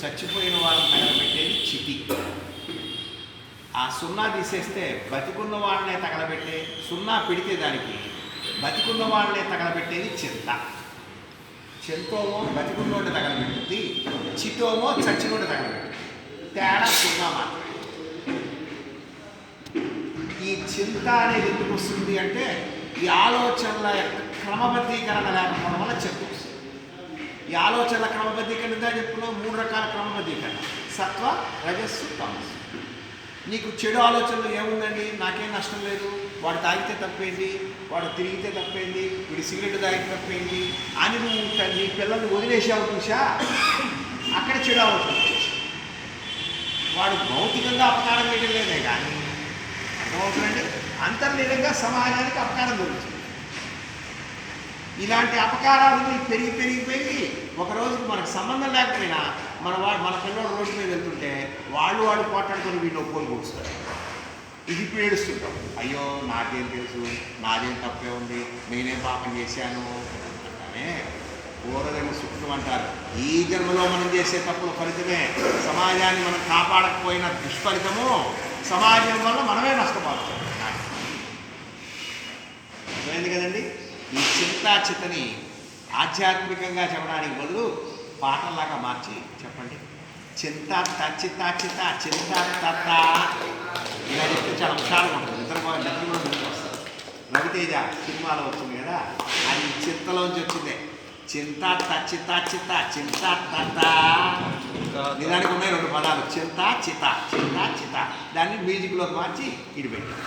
చచ్చిపోయిన వాళ్ళని తగలబెట్టేది చితి ఆ సున్నా తీసేస్తే బతికున్న వాళ్ళనే తగలబెట్టే సున్నా పెడితే దానికి బతికున్న వాళ్ళనే తగలబెట్టేది చింత చింతోమో బతికున్నోటి తగలబెట్టుద్ది చితోమో చచ్చినోటి తగలబెట్టింది. తేడా సున్నా మాత్రమే. ఈ చింత అనేది ఎందుకు వస్తుంది అంటే ఈ ఆలోచనల యొక్క క్రమబద్ధీకరణ లేకపోవడం వల్ల చింత వస్తుంది. ఈ ఆలోచనల క్రమబద్ధీకరణ ఇందా చెప్పుకున్నాం మూడు రకాల క్రమబద్ధీకరణ. సత్వ రజస్సు తమస్సు. నీకు చెడు ఆలోచనలు ఏముందండి? నాకేం నష్టం లేదు. వాడు తాగితే తప్పేంటి వాడు తిరిగితే తప్పేంటి వీడు సిగరెట్ తాగితే తప్పేంటి అని నువ్వు త- నీ పిల్లల్ని వదిలేసావు చూసా అక్కడ చెడు ఆలోచన వాడు భౌతికంగా అపకారం పెట్టలేదే కానీ అర్థమవుతుందండి అంతర్లీనంగా సమాజానికి అపకారం దొరుకుతుంది. ఇలాంటి అపకారాలు పెరిగి పెరిగి పెరిగి ఒక రోజుకి మనకు సంబంధం లేకపోయినా మన వాడు మన పిల్లలు రోడ్డు మీద వెళ్తుంటే వాళ్ళు వాళ్ళు పోట్లాడుకొని వీళ్ళు ఒప్పుకొని కూర్చుతారు ఇది ఇప్పుడు ఏడుస్తుంటాం. అయ్యో నాకేం తెలుసు? నాదేం తప్పే ఉంది? నేనేం పాపం చేశాను అంటానే పూర్వజన్మ సుఖం అంటారు. ఈ జన్మలో మనం చేసే తప్పుల ఫలితమే. సమాజాన్ని మనం కాపాడకపోయిన దుష్ఫలితము సమాజం వల్ల మనమే నష్టపోతాం. అర్థమైంది కదండి? ఈ చింతా చిత్తని ఆధ్యాత్మికంగా చెప్పడానికి బదులు పాటల్లాగా మార్చి చెప్పండి. చింత చిత్త చిత్త చింత తత్త ఇలా చెప్తే చాలా హుషారుగా ఉంటుంది. కూడా నిద్ర కూడా ముందుకు వస్తారు. రవితేజ సినిమాలో వచ్చింది కదా అది చింతలోంచి వచ్చిందే. చింత చిత్త చిత్త చింత తత్త నిజానికి ఉన్నాయి రెండు పదాలు. చింత చిత చింత చిత. దాన్ని మ్యూజిక్లోకి మార్చి ఇడిపెట్టారు